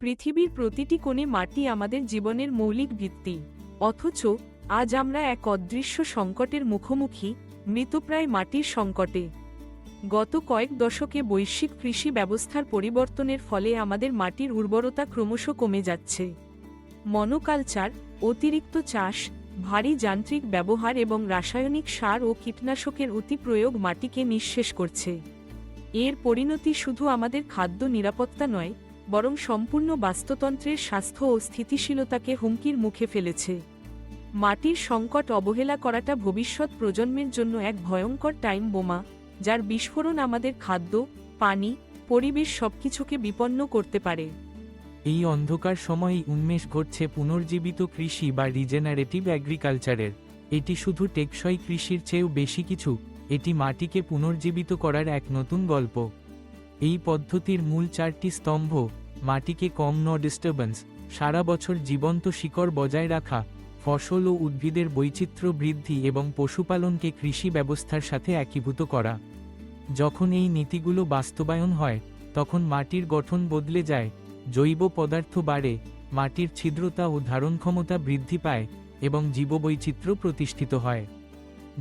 পৃথিবীর প্রতিটি কোণে মাটি আমাদের জীবনের মৌলিক ভিত্তি। অথচ, আজ আমরা এক অদৃশ্য সংকটের মুখোমুখি, মৃতপ্রায় মাটির সংকটে। গত কয়েক দশকে বৈশ্বিক কৃষি ব্যবস্থার পরিবর্তনের ফলে আমাদের মাটির উর্বরতা ক্রমশ কমে যাচ্ছে। মনোকালচার, অতিরিক্ত চাষ, ভারী যান্ত্রিক ব্যবহার এবং রাসায়নিক সার ও কীটনাশকের অতিপ্রয়োগ মাটিকে নিঃশেষ করছে। এর পরিণতি শুধু আমাদের খাদ্য নিরাপত্তা নয় বরং সম্পূর্ণ বাস্তুতন্ত্রের স্বাস্থ্য ও স্থিতিশীলতাকে হুমকির মুখে ফেলেছে। মাটির সংকট অবহেলা করাটা ভবিষ্যৎ প্রজন্মের জন্য এক ভয়ঙ্কর টাইম বোমা, যার বিস্ফোরণ আমাদের খাদ্য, পানি, পরিবেশ সবকিছুকে বিপন্ন করতে পারে। এই অন্ধকার সময়েই উন্মেষ ঘটছে পুনর্জীবিত কৃষি বা রিজেনারেটিভ অ্যাগ্রিকালচারের এটি শুধু টেকসই কৃষির চেয়েও বেশি কিছু, এটি মাটিকে পুনর্জীবিত করার এক নতুন গল্প। এই পদ্ধতির মূল চারটি স্তম্ভ, মাটিকে কম ন ডিস্টার্বেন্স সারা বছর জীবন্ত শিকড় বজায় রাখা, ফসল ও উদ্ভিদের বৈচিত্র্য বৃদ্ধি এবং পশুপালনকে কৃষি ব্যবস্থার সাথে একীভূত করা। যখন এই নীতিগুলো বাস্তবায়ন হয়, তখন মাটির গঠন বদলে যায়, জৈব পদার্থ বাড়ে, মাটির ছিদ্রতা ও ধারণ ক্ষমতা বৃদ্ধি পায় এবং জীববৈচিত্র্য প্রতিষ্ঠিত হয়।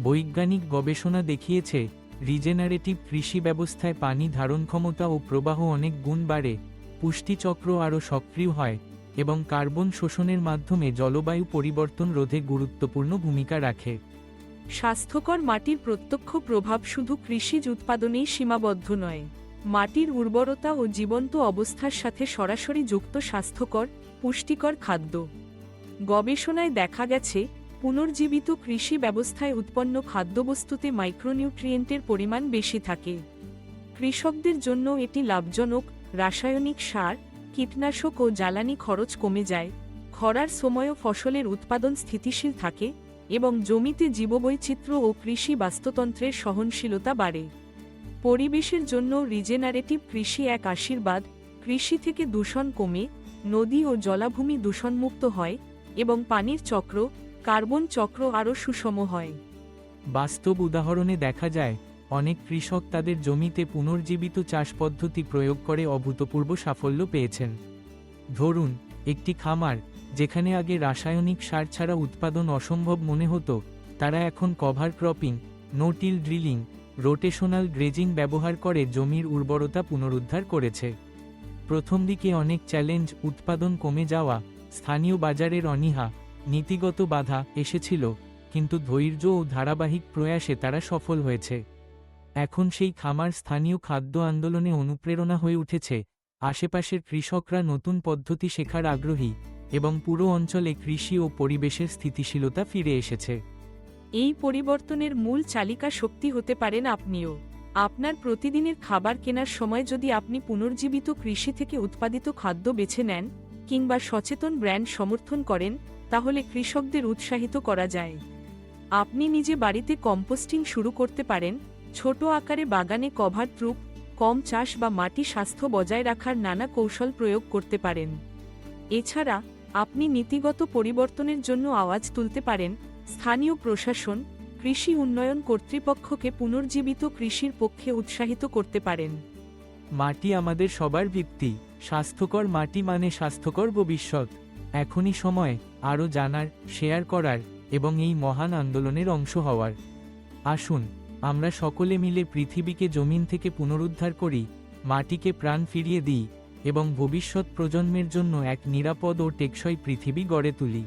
বৈজ্ঞানিক গবেষণা দেখিয়েছে রিজেনারেটিভ কৃষি ব্যবস্থায় পানি ধারণক্ষমতা ও প্রবাহ অনেক গুণ বাড়ে, পুষ্টিচক্র আরও সক্রিয় হয়, এবং কার্বন শোষণের মাধ্যমে জলবায়ু পরিবর্তন রোধে গুরুত্বপূর্ণ ভূমিকা রাখে। স্বাস্থ্যকর মাটির প্রত্যক্ষ প্রভাব শুধু কৃষিজ উৎপাদনেই সীমাবদ্ধ নয়, মাটির উর্বরতা ও জীবন্ত অবস্থার সাথে সরাসরি যুক্ত স্বাস্থ্যকর, পুষ্টিকর খাদ্য। গবেষণায় দেখা গেছে পুনর্জীবিত কৃষি ব্যবস্থায় উৎপন্ন খাদ্যবস্তুতে মাইক্রোনিউট্রিয়েন্টের পরিমাণ বেশি থাকে। কৃষকদের জন্য এটি লাভজনক, রাসায়নিক সার, কীটনাশক ও জ্বালানি খরচ কমে যায়, খরার সময়ও ফসলের উৎপাদন স্থিতিশীল থাকে এবং জমিতে জীববৈচিত্র্য ও কৃষি বাস্তুতন্ত্রের সহনশীলতা বাড়ে। পরিবেশের জন্য রিজেনারেটিভ কৃষি এক আশীর্বাদ, কৃষি থেকে দূষণ কমে, নদী ও জলাভূমি দূষণমুক্ত হয় এবং পানির চক্র কার্বন চক্র আরও সুষম হয়। বাস্তব উদাহরণে দেখা যায়, অনেক কৃষক তাদের জমিতে পুনর্জীবিত চাষ পদ্ধতি প্রয়োগ করে অভূতপূর্ব সাফল্য পেয়েছেন। ধরুন, একটি খামার, যেখানে আগে রাসায়নিক সার ছাড়া উৎপাদন অসম্ভব মনে হতো, তারা এখন cover cropping, no till drilling, rotational grazing ব্যবহার করে জমির উর্বরতা পুনরুদ্ধার করেছে। প্রথম দিকে অনেক চ্যালেঞ্জ, উৎপাদন কমে যাওয়া, স্থানীয় বাজারের অনীহা নীতিগত বাধা এসেছিল, কিন্তু ধৈর্য ও ধারাবাহিক প্রয়াসে তারা সফল হয়েছে। এখন সেই খামার স্থানীয় খাদ্য আন্দোলনে অনুপ্রেরণা হয়ে উঠেছে, আশেপাশের কৃষকরা নতুন পদ্ধতি শেখার আগ্রহী এবং পুরো অঞ্চলে কৃষি ও পরিবেশের স্থিতিশীলতা ফিরে এসেছে। এই পরিবর্তনের মূল চালিকা শক্তি হতে পারেন আপনিও। আপনার প্রতিদিনের খাবার কেনার সময় যদি আপনি পুনর্জীবিত কৃষি থেকে উৎপাদিত খাদ্য বেছে নেন, কিংবা সচেতন ব্র্যান্ড সমর্থন করেন তাহলে কৃষকদের উৎসাহিত করা যায়। আপনি নিজে বাড়িতে কম্পোস্টিং শুরু করতে পারেন, ছোট আকারে বাগানে কভার ট্রুপ কম চাষ বা মাটি স্বাস্থ্য বজায় রাখার নানা কৌশল প্রয়োগ করতে পারেন। এছাড়া, আপনি নীতিগত পরিবর্তনের জন্য আওয়াজ তুলতে পারেন, স্থানীয় প্রশাসন, কৃষি উন্নয়ন কর্তৃপক্ষকে পুনর্জীবিত কৃষির পক্ষে উৎসাহিত করতে পারেন। মাটি আমাদের সবার ভিত্তি, স্বাস্থ্যকর মাটি মানে স্বাস্থ্যকর ভবিষ্যৎ। এখনই সময় আরও জানার, শেয়ার করার এবং এই মহান আন্দোলনের অংশ হওয়ার। আসুন, আমরা সকলে মিলে পৃথিবীকে জমিন থেকে পুনরুদ্ধার করি, মাটিকে প্রাণ ফিরিয়ে দিই এবং ভবিষ্যৎ প্রজন্মের জন্য এক নিরাপদ ও টেকসই পৃথিবী গড়ে তুলি।